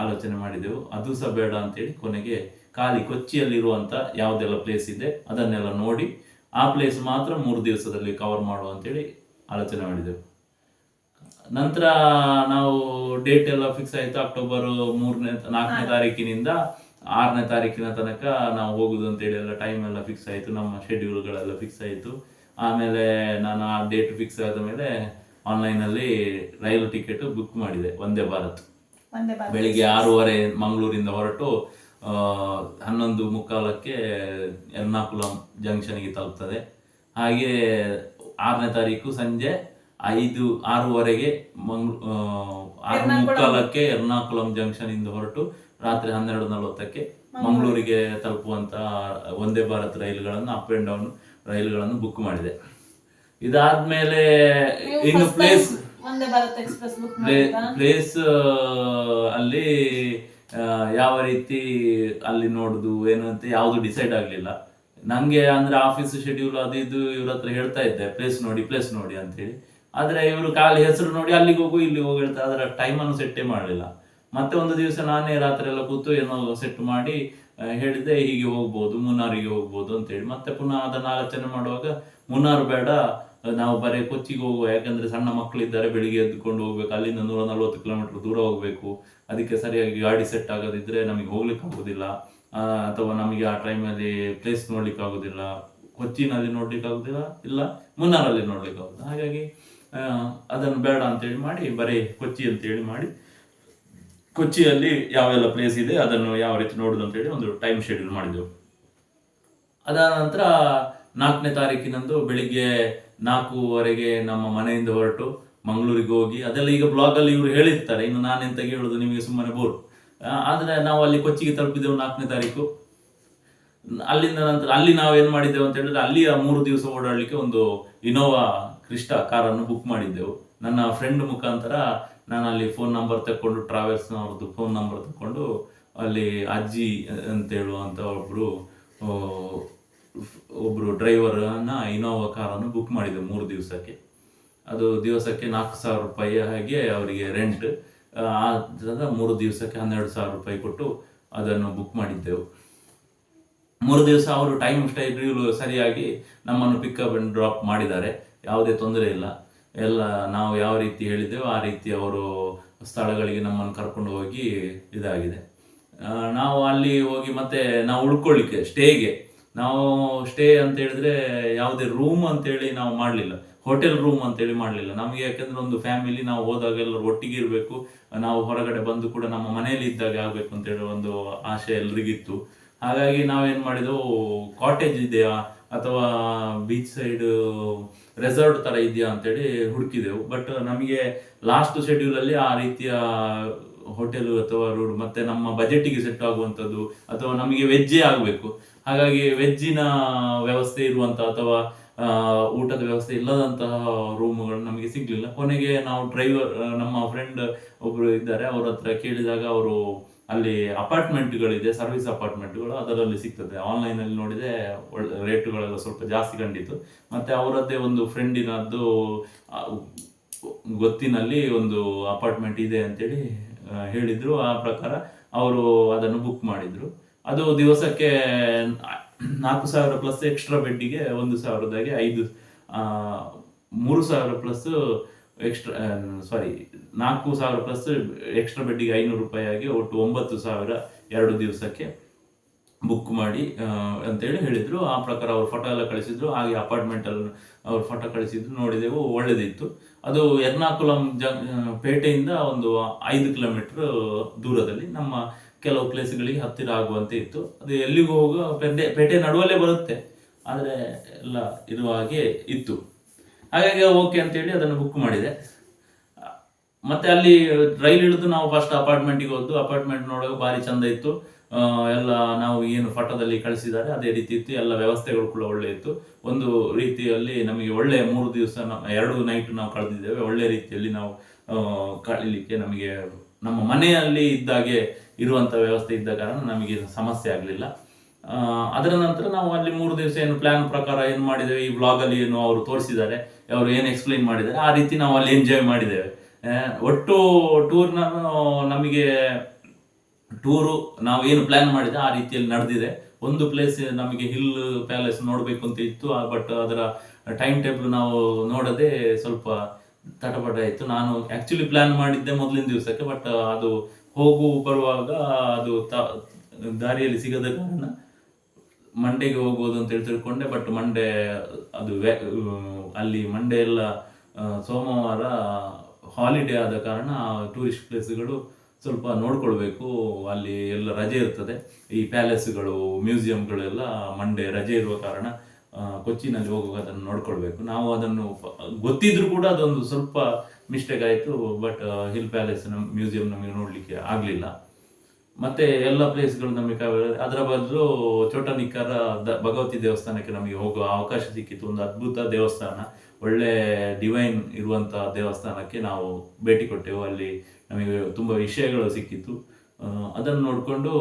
ಆಲೋಚನೆ ಮಾಡಿದೆವು. ಅದು ಸಹ ಬೇಡ ಅಂತೇಳಿ ಕೊನೆಗೆ ಖಾಲಿ ಕೊಚ್ಚಿಯಲ್ಲಿರುವಂಥ ಯಾವುದೆಲ್ಲ ಪ್ಲೇಸ್ ಇದೆ ಅದನ್ನೆಲ್ಲ ನೋಡಿ ಆ ಪ್ಲೇಸ್ ಮಾತ್ರ ಮೂರು ದಿವಸದಲ್ಲಿ ಕವರ್ ಮಾಡುವ ಅಂತೇಳಿ ಆಲೋಚನೆ ಮಾಡಿದೆವು ನಂತರ ನಾವು ಡೇಟ್ ಎಲ್ಲ ಫಿಕ್ಸ್ ಆಯಿತು ಅಕ್ಟೋಬರ್ ಮೂರನೇ ನಾಲ್ಕನೇ ತಾರೀಕಿನಿಂದ ಆರನೇ ತಾರೀಕಿನ ತನಕ ನಾವು ಹೋಗುದು ಅಂತೇಳಿ ಎಲ್ಲ ಟೈಮ್ ಎಲ್ಲ ಫಿಕ್ಸ್ ಆಯಿತು ನಮ್ಮ ಶೆಡ್ಯೂಲ್ಗಳೆಲ್ಲ ಫಿಕ್ಸ್ ಆಯಿತು. ಆಮೇಲೆ ನಾನು ಆ ಡೇಟ್ ಫಿಕ್ಸ್ ಆದ ಮೇಲೆ ಆನ್ಲೈನಲ್ಲಿ ರೈಲು ಟಿಕೆಟ್ ಬುಕ್ ಮಾಡಿದೆ ವಂದೇ ಭಾರತ್. ಬೆಳಿಗ್ಗೆ ಆರೂವರೆ ಮಂಗಳೂರಿಂದ ಹೊರಟು ಹನ್ನೊಂದು ಮುಕ್ಕಾಲಕ್ಕೆ ಎರ್ನಾಕುಲಂ ಜಂಕ್ಷನ್ಗೆ ತಲುಪ್ತದೆ. ಹಾಗೆ ಆರನೇ ತಾರೀಕು ಸಂಜೆ ಐದು ಆರೂವರೆಗೆ ಮಂಗ್ ಆರು ಮುಕ್ಕಾಲಕ್ಕೆ ಎರ್ನಾಕುಲಂ ಜಂಕ್ಷನ್ ಇಂದ ಹೊರಟು ರಾತ್ರಿ ಹನ್ನೆರಡು ನಲವತ್ತಕ್ಕೆ ಮಂಗಳೂರಿಗೆ. ತಲುಪುವಂತಹ ಒಂದೇ ಭಾರತ್ ರೈಲುಗಳನ್ನು ಅಪ್ ಅಂಡ್ ಡೌನ್ ರೈಲುಗಳನ್ನು ಬುಕ್ ಮಾಡಿದೆ. ಇದಾದ್ಮೇಲೆ ಇನ್ನು ಪ್ಲೇಸ್ ಪ್ಲೇಸ್ ಅಲ್ಲಿ ಯಾವ ರೀತಿ ಅಲ್ಲಿ ನೋಡುದು, ಏನು ಅಂತ ಯಾವುದು ಡಿಸೈಡ್ ಆಗ್ಲಿಲ್ಲ. ನಂಗೆ ಅಂದ್ರೆ ಆಫೀಸ್ ಶೆಡ್ಯೂಲ್ ಅದು ಇದು ಇವ್ರ ಹತ್ರ ಹೇಳ್ತಾ ಇದ್ದೆ ಪ್ಲೇಸ್ ನೋಡಿ ಪ್ಲೇಸ್ ನೋಡಿ ಅಂತ ಹೇಳಿ ಆದ್ರೆ ಇವರು ಖಾಲಿ ಹೆಸರು ನೋಡಿ ಅಲ್ಲಿಗೆ ಹೋಗು ಇಲ್ಲಿ ಹೋಗಿ ಹೇಳ್ತಾ ಅದರ ಟೈಮ್ ಅನ್ನು ಸೆಟ್ಟೇ ಮಾಡಲಿಲ್ಲ. ಮತ್ತೆ ಒಂದು ದಿವಸ ನಾನೇ ರಾತ್ರಿ ಎಲ್ಲ ಕೂತು ಏನೋ ಸೆಟ್ ಮಾಡಿ ಹೇಳಿದೆ, ಹೀಗೆ ಹೋಗ್ಬೋದು, ಮುನ್ನಾರಿಗೆ ಹೋಗ್ಬೋದು ಅಂತ ಹೇಳಿ ಮತ್ತೆ ಪುನಃ ಅದನ್ನ ಆಲೋಚನೆ ಮಾಡುವಾಗ, ಮುನ್ನಾರು ಬೇಡ, ನಾವು ಬರೀ ಕೊಚ್ಚಿಗೆ ಹೋಗುವ. ಯಾಕಂದ್ರೆ ಸಣ್ಣ ಮಕ್ಕಳಿದ್ದಾರೆ ಬೆಳಿಗ್ಗೆ ಎದ್ದುಕೊಂಡು ಹೋಗ್ಬೇಕು. ಅಲ್ಲಿಂದ ನೂರ ನಲ್ವತ್ತು ಕಿಲೋಮೀಟರ್ ದೂರ ಹೋಗ್ಬೇಕು. ಅದಕ್ಕೆ ಸರಿಯಾಗಿ ಗಾಡಿ ಸೆಟ್ ಆಗೋದಿದ್ರೆ ನಮಗೆ ಹೋಗ್ಲಿಕ್ಕೆ ಆಗೋದಿಲ್ಲ. ಅಥವಾ ನಮಗೆ ಆ ಟೈಮಲ್ಲಿ ಪ್ಲೇಸ್ ನೋಡ್ಲಿಕ್ಕೆ ಆಗೋದಿಲ್ಲ. ಕೊಚ್ಚಿನಲ್ಲಿ ನೋಡ್ಲಿಕ್ಕೆ ಆಗೋದಿಲ್ಲ, ಇಲ್ಲ ಮುನ್ನಾರಲ್ಲಿ ನೋಡ್ಲಿಕ್ಕೆ ಹಾಗಾಗಿ ಅದನ್ನು ಬೇಡ ಅಂತೇಳಿ ಮಾಡಿ, ಬರೀ ಕೊಚ್ಚಿ ಅಂತೇಳಿ ಮಾಡಿ, ಕೊಚ್ಚಿಯಲ್ಲಿ ಯಾವೆಲ್ಲ ಪ್ಲೇಸ್ ಇದೆ ಅದನ್ನು ಯಾವ ರೀತಿ ನೋಡುದು ಅಂತೇಳಿ ಒಂದು ಟೈಮ್ ಶೆಡ್ಯೂಲ್ ಮಾಡಿದೆವು. ಅದಾದ ನಂತರ ನಾಲ್ಕನೇ ತಾರೀಕಿನಂದು ಬೆಳಿಗ್ಗೆ ನಾಲ್ಕೂವರೆಗೆ ನಮ್ಮ ಮನೆಯಿಂದ ಹೊರಟು ಮಂಗಳೂರಿಗೆ ಹೋಗಿ, ಅದೆಲ್ಲ ಈಗ ಬ್ಲಾಗ್ ಅಲ್ಲಿ ಇವರು ಹೇಳಿರ್ತಾರೆ. ಇನ್ನು ನಾನೆಂತ ಹೇಳುದು ನಿಮಗೆ ಸುಮ್ಮನೆ ಬೋರ್ ಆದರೆ ನಾವು ಅಲ್ಲಿ ಕೊಚ್ಚಿಗೆ ತಲುಪಿದೆವು ನಾಲ್ಕನೇ ತಾರೀಕು. ಅಲ್ಲಿಂದ ನಂತರ, ಅಲ್ಲಿ ನಾವು ಏನು ಮಾಡಿದ್ದೆವು ಅಂತ ಹೇಳಿದ್ರೆ ಅಲ್ಲಿ ಮೂರು ದಿವಸ ಓಡಾಡಲಿಕ್ಕೆ ಒಂದು ಇನೋವಾ ಕ್ರಿಸ್ಟಾ ಕಾರನ್ನು ಬುಕ್ ಮಾಡಿದ್ದೆವು. ನನ್ನ ಫ್ರೆಂಡ್ ಮುಖಾಂತರ ನಾನು ಅಲ್ಲಿ ಫೋನ್ ನಂಬರ್ ತಕೊಂಡು ಟ್ರಾವೆಲ್ಸ್ ಅವ್ರದ್ದು ಫೋನ್ ನಂಬರ್ ತಕೊಂಡು ಅಲ್ಲಿ ಅಜ್ಜಿ ಅಂತ ಹೇಳುವಂತ ಒಬ್ಬರು ಒಬ್ಬರು ಒಬ್ರು ಡ್ರೈವರ್ ಅನ್ನ ಇನೋವಾ ಕಾರನ್ನು ಬುಕ್ ಮಾಡಿದ್ದೆವು ಮೂರು ದಿವಸಕ್ಕೆ. ಅದು ದಿವಸಕ್ಕೆ ನಾಲ್ಕು ಸಾವಿರ ರೂಪಾಯಿ ಹಾಗೆ ಅವರಿಗೆ ರೆಂಟ್ ಆದ್ರಿಂದ ಮೂರು ದಿವಸಕ್ಕೆ ಹನ್ನೆರಡು ಸಾವಿರ ರೂಪಾಯಿ ಕೊಟ್ಟು ಅದನ್ನು ಬುಕ್ ಮಾಡಿದ್ದೆವು. ಮೂರು ದಿವಸ ಅವರು ಟೈಮ್ ಸ್ಟೈಲ್ ಸರಿಯಾಗಿ ನಮ್ಮನ್ನು ಪಿಕಪ್ ಅಂಡ್ ಡ್ರಾಪ್ ಮಾಡಿದ್ದಾರೆ. ಯಾವುದೇ ತೊಂದರೆ ಇಲ್ಲ. ಎಲ್ಲ ನಾವು ಯಾವ ರೀತಿ ಹೇಳಿದ್ದೆವೋ ಆ ರೀತಿ ಅವರು ಸ್ಥಳಗಳಿಗೆ ನಮ್ಮನ್ನು ಕರ್ಕೊಂಡು ಹೋಗಿ ಇದಾಗಿದೆ. ನಾವು ಅಲ್ಲಿ ಹೋಗಿ ಮತ್ತೆ ನಾವು ಉಳ್ಕೊಳ್ಳಿಕ್ಕೆ ಸ್ಟೇಗೆ ನಾವು ಸ್ಟೇ ಅಂತ ಹೇಳಿದ್ರೆ ಯಾವುದೇ ರೂಮ್ ಅಂತೇಳಿ ನಾವು ಮಾಡಲಿಲ್ಲ. ಹೋಟೆಲ್ ರೂಮ್ ಅಂತೇಳಿ ಮಾಡಲಿಲ್ಲ. ನಮಗೆ ಯಾಕಂದ್ರೆ ಒಂದು ಫ್ಯಾಮಿಲಿ, ನಾವು ಹೋದಾಗ ಎಲ್ಲರೂ ಒಟ್ಟಿಗೆ ಇರಬೇಕು. ನಾವು ಹೊರಗಡೆ ಬಂದು ಕೂಡ ನಮ್ಮ ಮನೆಯಲ್ಲಿ ಇದ್ದಾಗ ಆಗ್ಬೇಕು ಅಂತೇಳಿ ಒಂದು ಆಸೆ ಎಲ್ರಿಗಿತ್ತು. ಹಾಗಾಗಿ ನಾವೇನ್ ಮಾಡಿದೆವು ಕಾಟೇಜ್ ಇದೆಯಾ ಅಥವಾ ಬೀಚ್ ಸೈಡ್ ರೆಸಾರ್ಟ್ ತರ ಇದೆಯಾ ಅಂತೇಳಿ ಹುಡುಕಿದೆವು. ಬಟ್ ನಮಗೆ ಲಾಸ್ಟ್ ಶೆಡ್ಯೂಲ್ ಅಲ್ಲಿ ಆ ರೀತಿಯ ಹೋಟೆಲ್ ಅಥವಾ ರೂಡ್ ಮತ್ತೆ ನಮ್ಮ ಬಜೆಟಿಗೆ ಸೆಟ್ ಆಗುವಂಥದ್ದು ಅಥವಾ ನಮಗೆ ವೆಜ್ಜೇ ಆಗಬೇಕು. ಹಾಗಾಗಿ ವೆಜ್ಜಿನ ವ್ಯವಸ್ಥೆ ಇರುವಂತ ಅಥವಾ ಊಟದ ವ್ಯವಸ್ಥೆ ಇಲ್ಲದಂತಹ ರೂಮ್ಗಳು ನಮಗೆ ಸಿಗ್ಲಿಲ್ಲ. ಕೊನೆಗೆ ನಾವು ಡ್ರೈವರ್ ನಮ್ಮ ಫ್ರೆಂಡ್ ಒಬ್ಬರು ಇದ್ದಾರೆ, ಅವ್ರ ಹತ್ರ ಕೇಳಿದಾಗ ಅವರು ಅಲ್ಲಿ ಅಪಾರ್ಟ್ಮೆಂಟ್ಗಳಿದೆ ಸರ್ವಿಸ್ ಅಪಾರ್ಟ್ಮೆಂಟ್ಗಳು ಅದರಲ್ಲಿ ಸಿಗ್ತದೆ. ಆನ್ಲೈನ್ ಅಲ್ಲಿ ನೋಡಿದೆ ಒಳ್ಳೆ ರೇಟುಗಳೆಲ್ಲ ಸ್ವಲ್ಪ ಜಾಸ್ತಿ ಕಂಡಿತು ಮತ್ತೆ ಅವರದ್ದೇ ಒಂದು ಫ್ರೆಂಡಿನದ್ದು ಗೊತ್ತಿನಲ್ಲಿ ಒಂದು ಅಪಾರ್ಟ್ಮೆಂಟ್ ಇದೆ ಅಂತೇಳಿ ಹೇಳಿದ್ರು. ಆ ಪ್ರಕಾರ ಅವರು ಅದನ್ನು ಬುಕ್ ಮಾಡಿದ್ರು. ಅದು ದಿವಸಕ್ಕೆ ನಾಲ್ಕು ಸಾವಿರ ಪ್ಲಸ್ ಎಕ್ಸ್ಟ್ರಾ ಬೆಡ್ಡಿಗೆ ಒಂದು ಸಾವಿರದಾಗೆ ಐದು ಮೂರು ಸಾವಿರ ಪ್ಲಸ್ ಎಕ್ಸ್ಟ್ರಾ ಸಾರಿ ನಾಲ್ಕು ಸಾವಿರ ಪ್ಲಸ್ ಎಕ್ಸ್ಟ್ರಾ ಬೆಡ್ಡಿಗೆ ಐನೂರು ರೂಪಾಯಿ ಆಗಿ ಒಟ್ಟು ಒಂಬತ್ತು ಸಾವಿರ ಎರಡು ದಿವಸಕ್ಕೆ ಬುಕ್ ಮಾಡಿ ಅಂತೇಳಿ ಹೇಳಿದರು. ಆ ಪ್ರಕಾರ ಅವ್ರ ಫೋಟೋ ಎಲ್ಲ ಕಳಿಸಿದ್ರು. ಹಾಗೆ ಅಪಾರ್ಟ್ಮೆಂಟಲ್ಲಿ ಅವ್ರ ಫೋಟೋ ಕಳಿಸಿದ್ರು. ನೋಡಿದೆವು, ಒಳ್ಳೆದಿತ್ತು. ಅದು ಎರ್ನಾಕುಲಂ ಜ ಪೇಟೆಯಿಂದ ಒಂದು ಐದು ಕಿಲೋಮೀಟ್ರ್ ದೂರದಲ್ಲಿ ನಮ್ಮ ಕೆಲವು ಪ್ಲೇಸ್ಗಳಿಗೆ ಹತ್ತಿರ ಆಗುವಂತೆ ಇತ್ತು. ಅದು ಎಲ್ಲಿಗೂ ಹೋಗೋ ಪೇಟೆ ಪೇಟೆ ನಡುವಲ್ಲೇ ಬರುತ್ತೆ. ಆದರೆ ಎಲ್ಲ ಇರುವ ಹಾಗೆ ಇತ್ತು. ಹಾಗಾಗಿ ಓಕೆ ಅಂತೇಳಿ ಅದನ್ನು ಬುಕ್ ಮಾಡಿದೆ. ಮತ್ತೆ ಅಲ್ಲಿ ರೈಲ್ ಇಳಿದು ನಾವು ಫಸ್ಟ್ ಅಪಾರ್ಟ್ಮೆಂಟಿಗೆ ಹೋದ್ದು. ಅಪಾರ್ಟ್ಮೆಂಟ್ ನೋಡುವಾಗ ಭಾರಿ ಚಂದ ಇತ್ತು. ಎಲ್ಲ ನಾವು ಏನು ಫೋಟೋದಲ್ಲಿ ಕಳಿಸಿದ್ದಾರೆ. ಅದೇ ರೀತಿ ಇತ್ತು. ಎಲ್ಲ ವ್ಯವಸ್ಥೆಗಳು ಕೂಡ ಒಳ್ಳೆ ಇತ್ತು. ಒಂದು ರೀತಿಯಲ್ಲಿ ನಮಗೆ ಒಳ್ಳೆ ಮೂರು ದಿವಸ ಎರಡು ನೈಟ್ ನಾವು ಕಳೆದಿದ್ದೇವೆ. ಒಳ್ಳೆ ರೀತಿಯಲ್ಲಿ ನಾವು ಕಳೀಲಿಕ್ಕೆ ನಮಗೆ ನಮ್ಮ ಮನೆಯಲ್ಲಿ ಇದ್ದಾಗೆ ಇರುವಂತ ವ್ಯವಸ್ಥೆ ಇದ್ದ ಕಾರಣ ನಮಗೆ ಸಮಸ್ಯೆ ಆಗಲಿಲ್ಲ. ಅದರ ನಂತರ ನಾವು ಅಲ್ಲಿ ಮೂರು ದಿವಸ ಏನು ಪ್ಲಾನ್ ಪ್ರಕಾರ ಏನು ಮಾಡಿದ್ದೇವೆ, ಈ ಬ್ಲಾಗ್ ಅಲ್ಲಿ ಏನು ಅವರು ತೋರಿಸಿದ್ದಾರೆ, ಅವರು ಏನು ಎಕ್ಸ್ಪ್ಲೈನ್ ಮಾಡಿದ್ದಾರೆ, ಆ ರೀತಿ ನಾವು ಅಲ್ಲಿ ಎಂಜಾಯ್ ಮಾಡಿದ್ದೇವೆ. ಒಟ್ಟು ಟೂರ್ನ ನಮಗೆ ಟೂರು ನಾವು ಏನು ಪ್ಲಾನ್ ಮಾಡಿದೆ ಆ ರೀತಿಯಲ್ಲಿ ನಡೆದಿದೆ. ಒಂದು ಪ್ಲೇಸ್ ನಮಗೆ ಹಿಲ್ ಪ್ಯಾಲೇಸ್ ನೋಡಬೇಕು ಅಂತ ಇತ್ತು ಬಟ್ ಅದರ ಟೈಮ್ ಟೇಬಲ್ ನಾವು ನೋಡದೆ ಸ್ವಲ್ಪ ತಟಪಟ ಇತ್ತು. ನಾನು ಆಕ್ಚುಲಿ ಪ್ಲಾನ್ ಮಾಡಿದ್ದೆ ಮೊದಲಿನ ದಿವಸಕ್ಕೆ ಬಟ್ ಅದು ಹೋಗು ಬರುವಾಗ ಅದು ತ- ದಾರಿಯಲ್ಲಿ ಸಿಗದ ಕಾರಣ ಮಂಡೆಗೆ ಹೋಗ್ಬೋದು ಅಂತ ಹೇಳಿ ತಿಳ್ಕೊಂಡೆ ಬಟ್ ಮಂಡೆ ಅದು ಅಲ್ಲಿ ಮಂಡೆ ಎಲ್ಲ ಸೋಮವಾರ ಹಾಲಿಡೇ ಆದ ಕಾರಣ ಟೂರಿಸ್ಟ್ ಪ್ಲೇಸ್ಗಳು ಸ್ವಲ್ಪ ನೋಡ್ಕೊಳ್ಬೇಕು, ಅಲ್ಲಿ ಎಲ್ಲ ರಜೆ ಇರ್ತದೆ. ಈ ಪ್ಯಾಲೇಸ್ಗಳು ಮ್ಯೂಸಿಯಂಗಳು ಎಲ್ಲ ಮಂಡೆ ರಜೆ ಇರುವ ಕಾರಣ ಕೊಚ್ಚಿನಲ್ಲಿ ಹೋಗುವಾಗ ಅದನ್ನು ನೋಡ್ಕೊಳ್ಬೇಕು. ನಾವು ಅದನ್ನು ಗೊತ್ತಿದ್ರು ಕೂಡ ಅದೊಂದು ಸ್ವಲ್ಪ ಮಿಸ್ಟೇಕ್ ಆಯಿತು ಬಟ್ ಹಿಲ್ ಪ್ಯಾಲೇಸ್ ಮ್ಯೂಸಿಯಂ ನಮಗೆ ನೋಡಲಿಕ್ಕೆ ಆಗಲಿಲ್ಲ. ಮತ್ತೆ ಎಲ್ಲ ಪ್ಲೇಸ್ಗಳು ನಮಗೆ ಅದರ ಬದಲು ಚೋಟನಿಕ್ಕರ ದ ಭಗವತಿ ದೇವಸ್ಥಾನಕ್ಕೆ ನಮಗೆ ಹೋಗುವ ಅವಕಾಶ ಸಿಕ್ಕಿತ್ತು. ಒಂದು ಅದ್ಭುತ ದೇವಸ್ಥಾನ. ಒಳ್ಳೆ ಡಿವೈನ್ ಇರುವಂಥ ದೇವಸ್ಥಾನಕ್ಕೆ ನಾವು ಭೇಟಿ ಕೊಟ್ಟೆವು. ಅಲ್ಲಿ ನಮಗೆ ತುಂಬ ವಿಷಯಗಳು ಸಿಕ್ಕಿತ್ತು. ಅದನ್ನು ನೋಡಿಕೊಂಡು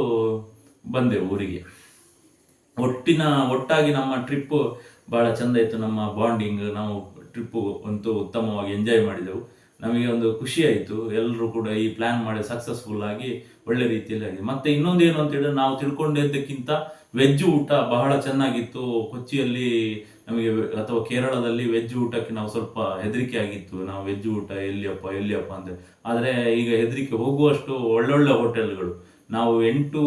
ಬಂದೆವು ಊರಿಗೆ. ಒಟ್ಟಿನ, ಒಟ್ಟಾಗಿ ನಮ್ಮ ಟ್ರಿಪ್ಪು ಭಾಳ ಚೆಂದ ಇತ್ತು. ನಮ್ಮ ಬಾಂಡಿಂಗ್ ನಾವು ಟ್ರಿಪ್ಪು ಅಂತೂ ಉತ್ತಮವಾಗಿ ಎಂಜಾಯ್ ಮಾಡಿದೆವು. ನಮಗೆ ಒಂದು ಖುಷಿ ಆಯಿತು. ಎಲ್ಲರೂ ಕೂಡ ಈ ಪ್ಲಾನ್ ಮಾಡಿ ಸಕ್ಸಸ್ಫುಲ್ ಆಗಿ ಒಳ್ಳೆ ರೀತಿಯಲ್ಲಿ ಆಗಿದೆ. ಮತ್ತೆ ಇನ್ನೊಂದು ಏನು ಅಂತ ಹೇಳಿದ್ರೆ ನಾವು ತಿಳ್ಕೊಂಡಿದ್ದಕ್ಕಿಂತ ವೆಜ್ ಊಟ ಬಹಳ ಚೆನ್ನಾಗಿತ್ತು. ಕೊಚ್ಚಿಯಲ್ಲಿ ನಮಗೆ ಅಥವಾ ಕೇರಳದಲ್ಲಿ ವೆಜ್ ಊಟಕ್ಕೆ ನಾವು ಸ್ವಲ್ಪ ಹೆದರಿಕೆ ಆಗಿತ್ತು. ನಾವು ವೆಜ್ ಊಟ ಎಲ್ಲಿಯಪ್ಪ ಎಲ್ಲಿಯಪ್ಪ ಅಂತ. ಆದರೆ ಈಗ ಹೆದರಿಕೆ ಹೋಗುವಷ್ಟು ಒಳ್ಳೊಳ್ಳೆ ಹೋಟೆಲ್ಗಳು. ನಾವು ಎಂಟು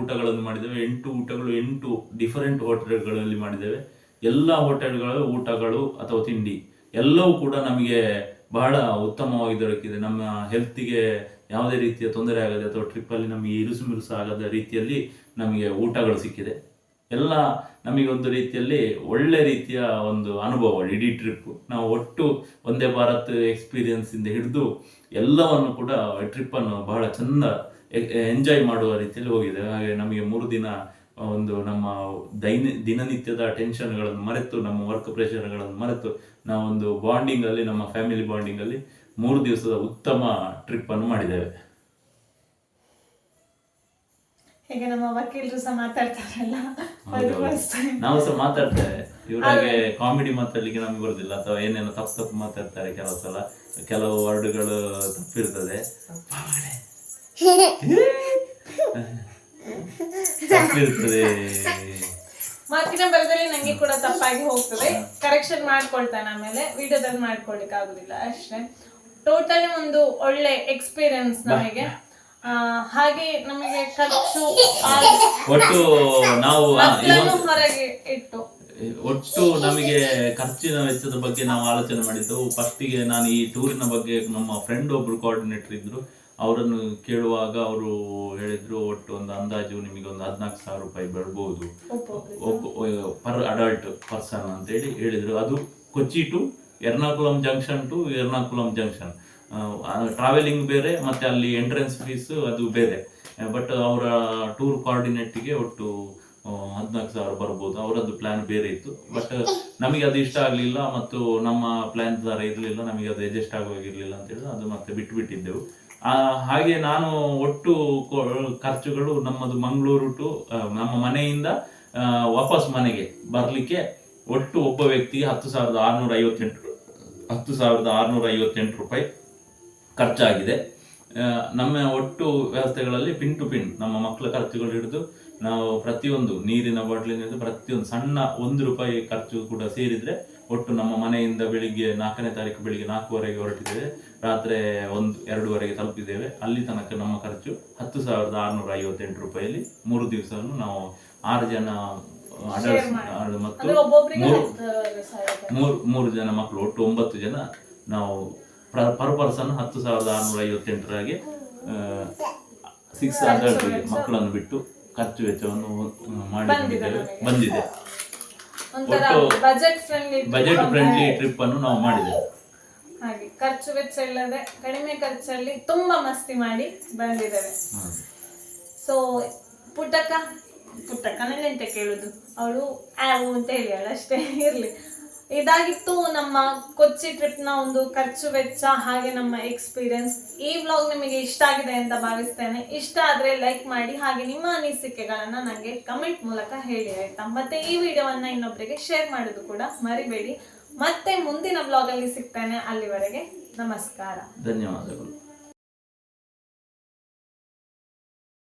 ಊಟಗಳನ್ನು ಮಾಡಿದ್ದೇವೆ. ಎಂಟು ಊಟಗಳು, ಎಂಟು ಡಿಫರೆಂಟ್ ಹೋಟೆಲ್ಗಳಲ್ಲಿ ಮಾಡಿದ್ದೇವೆ. ಎಲ್ಲ ಹೋಟೆಲ್ಗಳು ಊಟಗಳು ಅಥವಾ ತಿಂಡಿ ಎಲ್ಲವೂ ಕೂಡ ನಮಗೆ ಬಹಳ ಉತ್ತಮವಾಗಿ ದೊರಕಿದೆ ನಮ್ಮ ಹೆಲ್ತಿಗೆ ಯಾವುದೇ ರೀತಿಯ ತೊಂದರೆ ಆಗದೆ ಅಥವಾ ಟ್ರಿಪ್ಪಲ್ಲಿ ನಮಗೆ ಇರುಸು ಮಿರುಸು ಆಗದ ರೀತಿಯಲ್ಲಿ ನಮಗೆ ಊಟಗಳು ಸಿಕ್ಕಿದೆ. ಎಲ್ಲ ನಮಗೆ ಒಂದು ರೀತಿಯಲ್ಲಿ ಒಳ್ಳೆ ರೀತಿಯ ಒಂದು ಅನುಭವ, ಇಡೀ ಟ್ರಿಪ್ ನಾವು ಒಟ್ಟು ಒಂದೇ ಭಾರತ್ ಎಕ್ಸ್ಪೀರಿಯನ್ಸ್ ಇಂದ ಹಿಡಿದು ಎಲ್ಲವನ್ನು ಕೂಡ ಟ್ರಿಪ್ಪನ್ನು ಬಹಳ ಚಂದ ಎಂಜಾಯ್ ಮಾಡುವ ರೀತಿಯಲ್ಲಿ ಹೋಗಿದೆ. ಹಾಗೆ ನಮಗೆ ಮೂರು ದಿನ ಒಂದು ನಮ್ಮ ದೈನ, ದಿನನಿತ್ಯದ ಟೆನ್ಷನ್ಗಳನ್ನು ಮರೆತು, ನಮ್ಮ ವರ್ಕ್ ಪ್ರೆಷರ್ಗಳನ್ನು ಮರೆತು ನಾವೊಂದು ಬಾಂಡಿಂಗಲ್ಲಿ ನಮ್ಮ ಫ್ಯಾಮಿಲಿ ಬಾಂಡಿಂಗಲ್ಲಿ ಮೂರು ದಿವಸದ ಉತ್ತಮ ಟ್ರಿಪ್ ಅನ್ನು ಮಾಡಿದ್ದೇವೆ. ಹೇಗೆ ನಮ್ಮ ವಕೀಲರು ಸಹ ಮಾತಾಡ್ತಾರಲ್ಲ. ನಾವು ಸಹ ಮಾತಾಡ್ತೇವೆ. ಇವರಾಗೆ ಕಾಮಿಡಿ ಮಾತಾಡ್ಲಿಕ್ಕೆ ನಮ್ಗೆ ಬರುದಿಲ್ಲ. ಅಥವಾ ಏನೇನೋ ತಪ್ಪು ತಪ್ಪು ಮಾತಾಡ್ತಾರೆ ಕೆಲವು ಸಲ. ಕೆಲವು ವರ್ಡ್ಗಳು ತಪ್ಪಿರ್ತದೆ. ತಪ್ಪಿರ್ತದೆ. ಮಾತಿನ ಬಲದಲ್ಲಿ ನಂಗೆ ಕೂಡ ತಪ್ಪಾಗಿ ಹೋಗ್ತದೆ. ಕರೆಕ್ಷನ್ ಮಾಡ್ಕೊಳ್ತಾನೆ ಆಮೇಲೆ ವಿಡಿಯೋದಲ್ಲಿ ಮಾಡ್ಕೊಳ್ಲಿಕ್ಕೆ ಆಗುದಿಲ್ಲ ಅಷ್ಟೇ. ಟೋಟಲಿ ಒಂದು ಒಳ್ಳೆ ಎಕ್ಸ್ಪೀರಿಯನ್ಸ್ ನಮಗೆ. ಹಾಗೆ ನಮಗೆ ಖರ್ಚು ಒಟ್ಟು ನಾವು ಹೊರಗೆ ಇಟ್ಟು. ಒಟ್ಟು ನಮಗೆ ಖರ್ಚಿನ ವೆಚ್ಚದ ಬಗ್ಗೆ ನಾವು ಆಲೋಚನೆ ಮಾಡಿದ್ದು ಫಸ್ಟಿಗೆ ನಾನು ಈ ಟೂರಿನ ಬಗ್ಗೆ ನಮ್ಮ ಫ್ರೆಂಡ್ ಒಬ್ರು ಕೋಆರ್ಡಿನೇಟರ್ ಇದ್ರು. ಅವರನ್ನು ಕೇಳುವಾಗ ಅವರು ಹೇಳಿದ್ರು ಒಟ್ಟು ಒಂದು ಅಂದಾಜು ನಿಮಗೆ ಒಂದು ಹದಿನಾಲ್ಕು ಸಾವಿರ ರೂಪಾಯಿ ಬರ್ಬೋದು. ಪರ್ ಅಡಲ್ಟ್ ಪರ್ಸನ್ ಅಂತೇಳಿ ಹೇಳಿದ್ರು. ಅದು Kochi to Ernakulam junction to Ernakulam junction. Travelling ಬೇರೆ ಮತ್ತೆ ಅಲ್ಲಿ ಎಂಟ್ರೆನ್ಸ್ ಫೀಸ್ ಅದು ಬೇರೆ. ಬಟ್ ಅವರ ಟೂರ್ ಕೋಆರ್ಡಿನೇಟಿಗೆ ಒಟ್ಟು ಹದಿನಾಲ್ಕು ಸಾವಿರ ಬರ್ಬೋದು. ಅವರದ್ದು ಪ್ಲಾನ್ ಬೇರೆ ಇತ್ತು. ಬಟ್ ನಮಗೆ ಅದು ಇಷ್ಟ ಆಗಲಿಲ್ಲ ಮತ್ತು ನಮ್ಮ ಪ್ಲಾನ್ ಥರ ಇರಲಿಲ್ಲ ನಮಗೆ ಅದು ಅಡ್ಜಸ್ಟ್ ಆಗೋಗಿರಲಿಲ್ಲ ಅಂತ ಹೇಳಿದ್ರೆ ಅದು ಮತ್ತೆ ಬಿಟ್ಟು ಬಿಟ್ಟಿದ್ದೆವು ಆ, ಹಾಗೆ ನಾನು ಒಟ್ಟು ಖರ್ಚುಗಳು ನಮ್ಮದು ಮಂಗಳೂರು ಟು ನಮ್ಮ ಮನೆಯಿಂದ ವಾಪಸ್ ಮನೆಗೆ ಬರಲಿಕ್ಕೆ ಒಟ್ಟು ಒಬ್ಬ ವ್ಯಕ್ತಿಗೆ ಹತ್ತು ಸಾವಿರದ ಆರುನೂರ ಐವತ್ತೆಂಟು ಹತ್ತು ಸಾವಿರದ ಆರುನೂರ ಐವತ್ತೆಂಟು ರೂಪಾಯಿ ಖರ್ಚಾಗಿದೆ. ನಮ್ಮ ಒಟ್ಟು ವ್ಯವಸ್ಥೆಗಳಲ್ಲಿ ಪಿನ್ ಟು ಪಿನ್ ನಮ್ಮ ಮಕ್ಕಳ ಖರ್ಚುಗಳು ಹಿಡಿದು ನಾವು ಪ್ರತಿಯೊಂದು ನೀರಿನ ಬಾಟ್ಲಿನಿಂದ ಪ್ರತಿಯೊಂದು ಸಣ್ಣ ಒಂದು ರೂಪಾಯಿ ಖರ್ಚು ಕೂಡ ಸೇರಿದ್ರೆ ಒಟ್ಟು ನಮ್ಮ ಮನೆಯಿಂದ ಬೆಳಿಗ್ಗೆ ನಾಲ್ಕನೇ ತಾರೀಕು ಬೆಳಿಗ್ಗೆ ನಾಲ್ಕುವರೆಗೆ ಹೊರಟಿದ್ದೇವೆ. ರಾತ್ರಿ ಒಂದು ಎರಡೂವರೆಗೆ ತಲುಪಿದ್ದೇವೆ. ಅಲ್ಲಿ ತನಕ ನಮ್ಮ ಖರ್ಚು ಹತ್ತು ಸಾವಿರದ ಆರುನೂರ ಐವತ್ತೆಂಟು ರೂಪಾಯಿಯಲ್ಲಿ ಮೂರು ದಿವಸವನ್ನು ನಾವು ಆರು ಜನ ಅಡಲ್ಟ್ಸ್ ಮತ್ತು ಮೂರು ಮೂರು ಮೂರು ಜನ ಮಕ್ಕಳು ಒಟ್ಟು ಒಂಬತ್ತು ಜನ ನಾವು ಪರ್ ಪರ್ಸನ್ ಹತ್ತು ಸಾವಿರದ ಆರುನೂರ ಐವತ್ತೆಂಟರಾಗೆ ಸಿಕ್ಸ್ ಅಡಲ್ಟ್ ಮಕ್ಕಳನ್ನು ಬಿಟ್ಟು ಖರ್ಚು ವೆಚ್ಚವನ್ನು ಮಾಡಿಕೊಂಡಿದ್ದೇವೆ. ಬಂದಿದೆ. ಒಟ್ಟು ಬಜೆಟ್ ಫ್ರೆಂಡ್ಲಿ ಟ್ರಿಪ್ ಅನ್ನು ನಾವು ಮಾಡಿದ್ದೇವೆ. ಖರ್ಚು ವೆಚ್ಚ ಇಲ್ಲದೆ ಕಡಿಮೆ ಖರ್ಚಲ್ಲಿ ತುಂಬಾ ಮಸ್ತಿ ಮಾಡಿ ಬಂದಿದ್ದೇವೆ. ಸೊ ಪುಟ್ಟಕ್ಕ ಪುಟ್ಟಕ್ಕನಲ್ಲಿ ಎಂತ ಕೇಳುದು? ಅವಳು ಆವು ಅಂತ ಹೇಳಿಯಾಳ, ಅಷ್ಟೇ ಇರ್ಲಿ. ಇದಾಗಿತ್ತು ನಮ್ಮ ಕೊಚ್ಚಿ ಟ್ರಿಪ್ನ ಒಂದು ಖರ್ಚು ವೆಚ್ಚ, ಹಾಗೆ ನಮ್ಮ ಎಕ್ಸ್ಪೀರಿಯನ್ಸ್ ಈ ವ್ಲಾಗ್ ನಿಮಗೆ ಇಷ್ಟ ಆಗಿದೆ ಅಂತ ಭಾವಿಸ್ತೇನೆ. ಇಷ್ಟ ಆದ್ರೆ ಲೈಕ್ ಮಾಡಿ, ಹಾಗೆ ನಿಮ್ಮ ಅನಿಸಿಕೆಗಳನ್ನ ನನಗೆ ಕಮೆಂಟ್ ಮೂಲಕ ಹೇಳಿ, ಆಯಿತಾ? ಮತ್ತೆ ಈ ವಿಡಿಯೋವನ್ನ ಇನ್ನೊಬ್ಬರಿಗೆ ಶೇರ್ ಮಾಡೋದು ಕೂಡ ಮರಿಬೇಡಿ. ಮತ್ತೆ ಮುಂದಿನ ಬ್ಲಾಗ್ ಅಲ್ಲಿ ಸಿಗ್ತೇನೆ. ಅಲ್ಲಿವರೆಗೆ ನಮಸ್ಕಾರ. ಧನ್ಯವಾದಗಳು.